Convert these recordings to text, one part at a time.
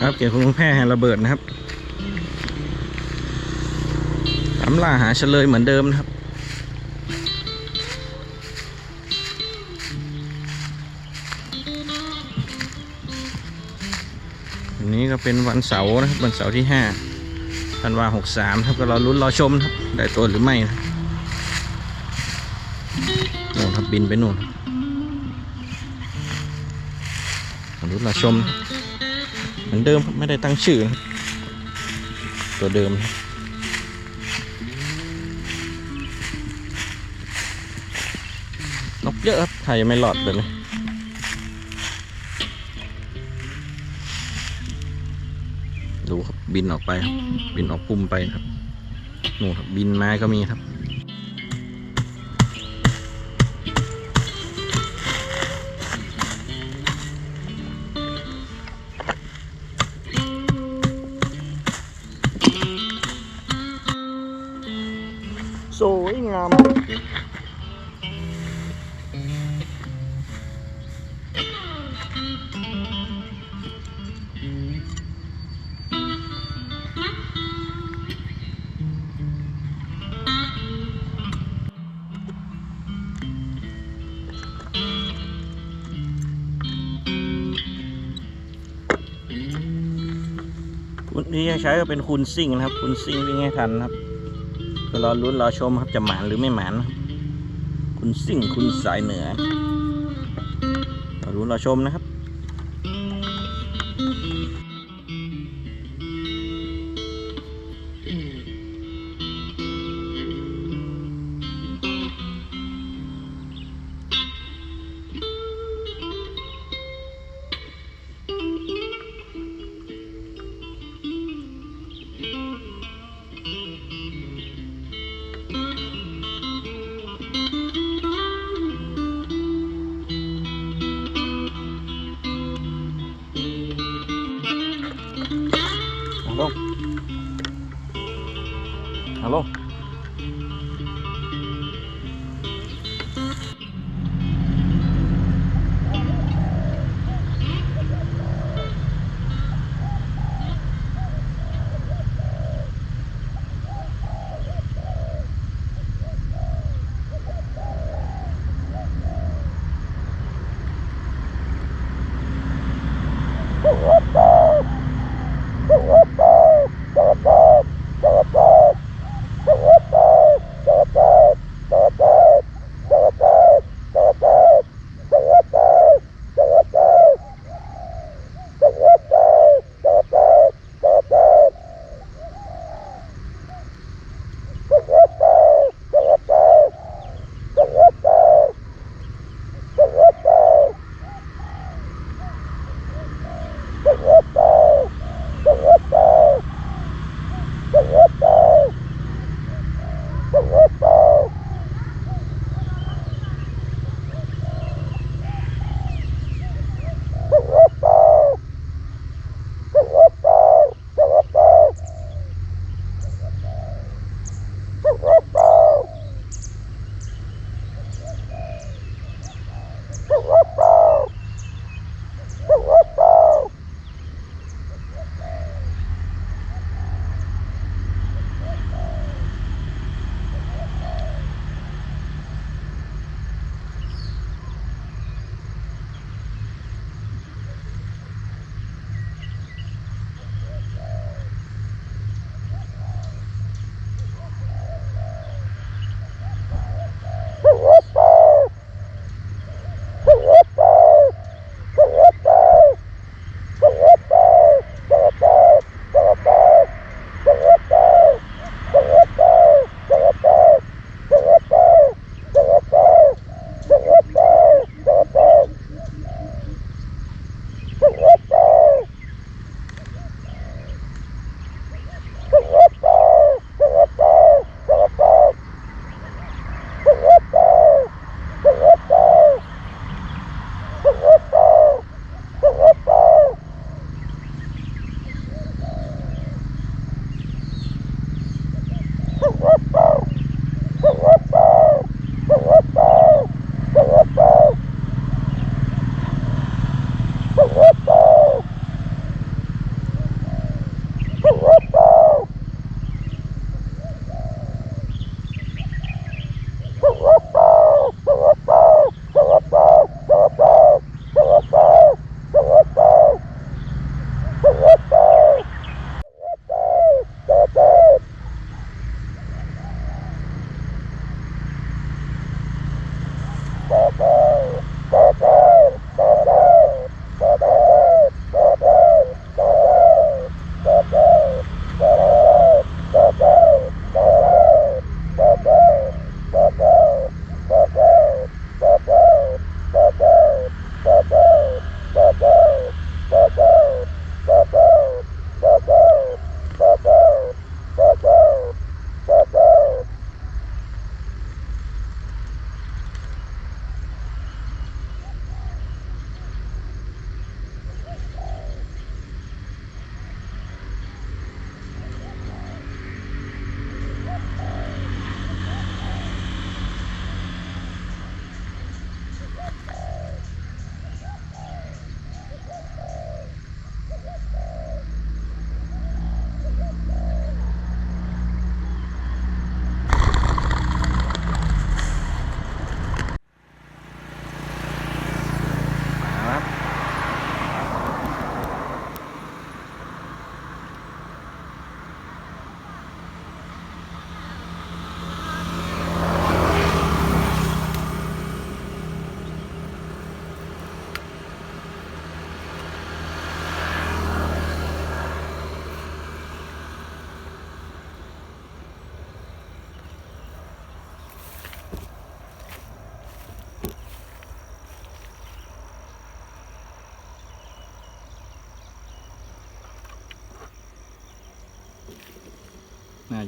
ตของลุงแพร่แห่งระเบิดนะครับตามล่าหาเฉลยเหมือนเดิมนะครับ วันนี้ก็เป็นวันเสาร์นะครับวันเสาร์ที่ห้าธันวาหกสามครับก็รอลุ้นรอชมครับได้ตัวหรือไม่นะโน่นครับบินไปนู่นรอลุ้นรอชมนะ เหมือนเดิมไม่ได้ตั้งชื่อนะตัวเดิม นกเยอะครับไทยไม่หลอดแบบนี้ดูครับบินออกไปครับบินออกปุ่มไปครับนู่นครับบินมาก็มีครับ ที่ใช้ก็เป็นคุณซิ่งนะครับคุณซิ่งวิ่งให้ทันครับก็รอลุ้นรอชมครับจะหมานหรือไม่หมานคุณซิ่งคุณสายเหนือรอลุ้นรอชมนะครับ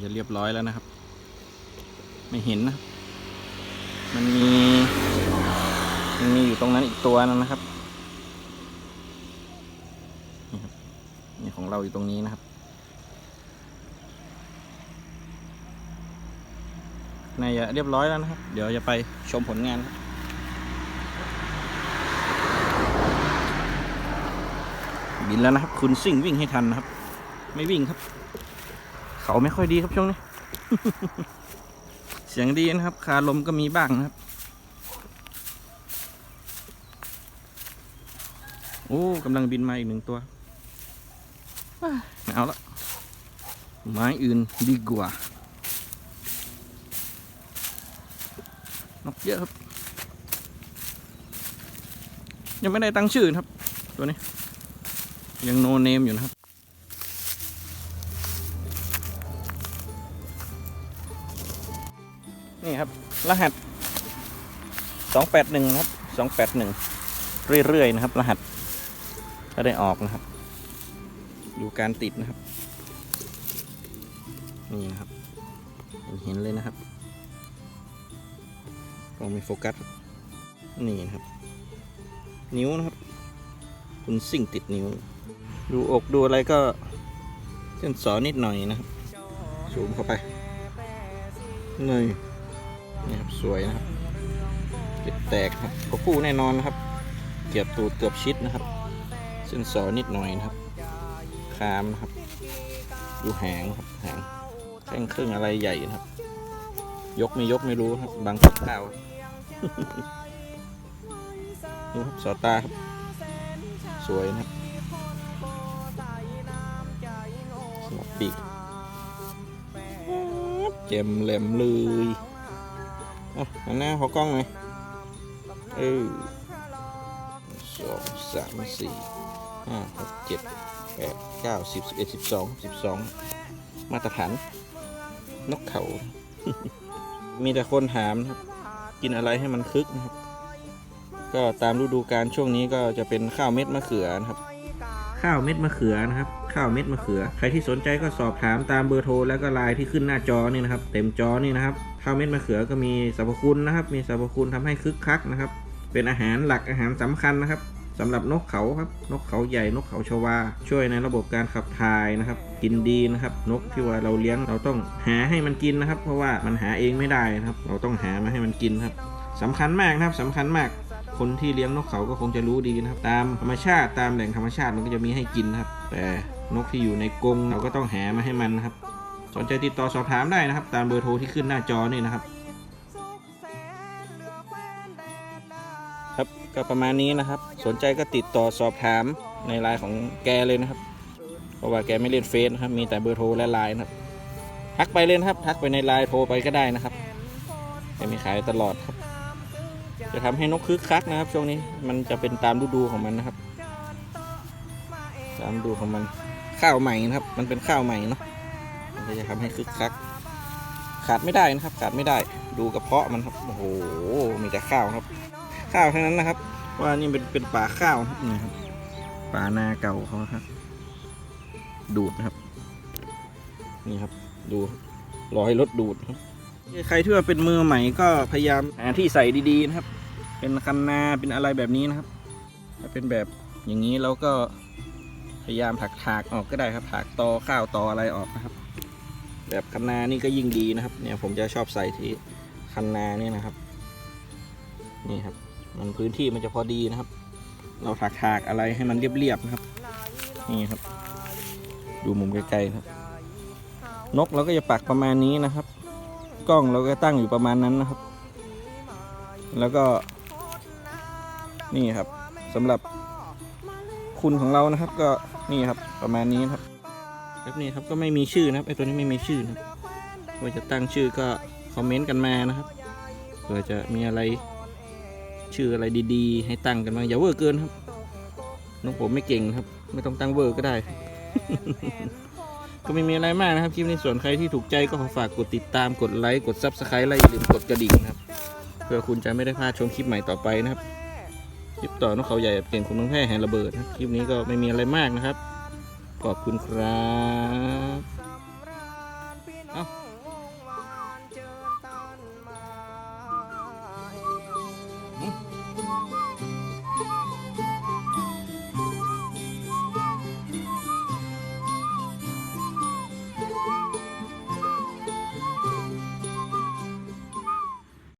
จะเรียบร้อยแล้วนะครับ ไม่เห็นนะ มันมีมันมีอยู่ตรงนั้นอีกตัวนึงนะครับนี่ครับนี่ของเราอยู่ตรงนี้นะครับนาจะเรียบร้อยแล้วนะครับ เดี๋ยวจะไปชมผลงานครับบินแล้วนะครับ คุณซิ่งวิ่งให้ทันนะครับ ไม่วิ่งครับ เขาไม่ค่อยดีครับช่วงนี้ เสียงดีนะครับ คาลมก็มีบ้างนะครับ โอ้กำลังบินมาอีกหนึ่งตัวว้าไม่เอาละไม้อื่นดีกว่านกเยอะครับ ยังไม่ได้ตั้งชื่อครับ ตัวนี้ ยังโนเนมอยู่นะครับ นี่ครับ รหัสสองแปดหนึ่งครับสองแปดหนึ่งเรื่อยๆนะครับ รหัสถ้าได้ออกนะครับ ดูการติดนะครับ นี่นะครับ เห็นเลยนะครับลองมีโฟกัส นี่นะครับ นิ้วนะครับ คุณสิ่งติดนิ้ว ดูอกดูอะไรก็เส้นสอนิดหน่อยนะครับซูมเข้าไปนี่ นี่ครับสวยนะครับเกล็ดแตกครับก็คู่แน่นอนนะครับ เกือบตูดเกือบชิดนะครับเส้นสอนิดหน่อยนะครับ คามนะครับ ดูหางครับหางแข้งครึ่งอะไรใหญ่นะครับ ยกไม่ยกไม่รู้ครับ บางกับข้าวดูครับสอตาครับ สวยนะครับสลับปีกเจมแหลมเลย อะหันหน้าขอกล้องหน่อยเออสองสามสี่ห้าหกเจ็ดแปดเก้าสิบสิบเอ็ดสิบสองสิบสองมาตรฐาน นกเขา มีแต่คนถามนะครับ กินอะไรให้มันคึกนะครับ ก็ตามฤดูกาลช่วงนี้ก็จะเป็นข้าวเม็ดมะเขือนะครับ ข้าวเม็ดมะเขือนะครับ ข้าวเม็ดมะเขือ ใครที่สนใจก็สอบถามตามเบอร์โทรแล้วก็ไลน์ที่ขึ้นหน้าจอนี่นะครับ เต็มจอนี่นะครับ ข้าวเม็ดมะเขือก็มีสรรพคุณนะครับ มีสรรพคุณทำให้คึกคักนะครับ เป็นอาหารหลักอาหารสำคัญนะครับสำหรับนกเขาครับ นกเขาใหญ่นกเขาชวา ช่วยในระบบการขับถ่ายนะครับ กินดีนะครับ นกที่ว่าเราเลี้ยงเราต้องหาให้มันกินนะครับ เพราะว่ามันหาเองไม่ได้นะครับ เราต้องหามาให้มันกินครับสำคัญมากนะครับสำคัญมาก คนที่เลี้ยงนกเขาก็คงจะรู้ดีนะครับ ตามธรรมชาติตามแหล่งธรรมชาติมันก็จะมีให้กินนะครับ แต่นกที่อยู่ในกรงเราก็ต้องหามาให้มันนะครับ สนใจติดต่อสอบถามได้นะครับ ตามเบอร์โทรที่ขึ้นหน้าจอนี่นะครับ ครับก็ประมาณนี้นะครับ สนใจก็ติดต่อสอบถามในไลน์ของแกเลยนะครับ เพราะว่าแกไม่เล่นเฟซนะครับ มีแต่เบอร์โทรและไลน์นะครับ ทักไปเลยนะครับ ทักไปในไลน์โทรไปก็ได้นะครับแกมีขายตลอดครับ จะทำให้นกคึกคักนะครับ ช่วงนี้มันจะเป็นตามฤดูของมันนะครับ ตามฤดูของมันข้าวใหม่นะครับ มันเป็นข้าวใหม่เนาะ มันก็จะทำให้คึกคัก ขาดไม่ได้นะครับ ขาดไม่ได้ดูกระเพาะมันครับโอ้โหมีแต่ข้าวครับ ข้าวทั้งนั้นนะครับ ว่านี่เป็นเป็นป่าข้าวนี่ครับป่านาเก่าเขาครับ ดูดนะครับ นี่ครับ ดูรอให้รถดูดครับใครที่ว่าเป็นมือใหม่ก็พยายามหาที่ใส่ดีๆนะครับ เป็นคันนาเป็นอะไรแบบนี้นะครับ ถ้าเป็นแบบอย่างนี้เราก็พยายามถักถากออกก็ได้ครับ ถากตอข้าวตออะไรออกนะครับ แบบคันนานี่ก็ยิ่งดีนะครับ เนี่ยผมจะชอบใส่ที่คันนานี่นะครับ นี่ครับ มันพื้นที่มันจะพอดีนะครับ เราถากถากอะไรให้มันเรียบๆนะครับ นี่ครับ ดูมุมไกลๆครับ นกเราก็จะปักประมาณนี้นะครับ กล้องเราก็ตั้งอยู่ประมาณนั้นนะครับ แล้วก็ นี่ครับสำหรับคุณของเรานะครับ ก็นี่ครับประมาณนี้ครับ แบบนี้ครับก็ไม่มีชื่อนะครับไอตัวนี้ไม่มีชื่อนะครับว่าจะตั้งชื่อก็คอมเมนต์กันมานะครับเผื่อจะมีอะไรชื่ออะไรดีๆ ให้ตั้งกันมาอย่าเวอร์เกินครับน้องผมไม่เก่งครับ ไม่ต้องตั้งเวอร์ก็ได้ ก็ไม่มีอะไรมากนะครับคลิปนี้ส่วนใครที่ถูกใจก็ขอฝากกดติดตามกดไลค์กดซับสไครต์และอย่ลืมกดกระดิ่งนะครับเพื่อคุณจะไม่ได้พลาดชมคลิปใหม่ต่อไปนะครับคลิปต่อนกเขาใหญ่แบบเก่งคุณต้องแพ้แห่ระเบิดนะครับคลิปนี้ก็ไม่มีอะไรมากนะครับ ขอบคุณครับ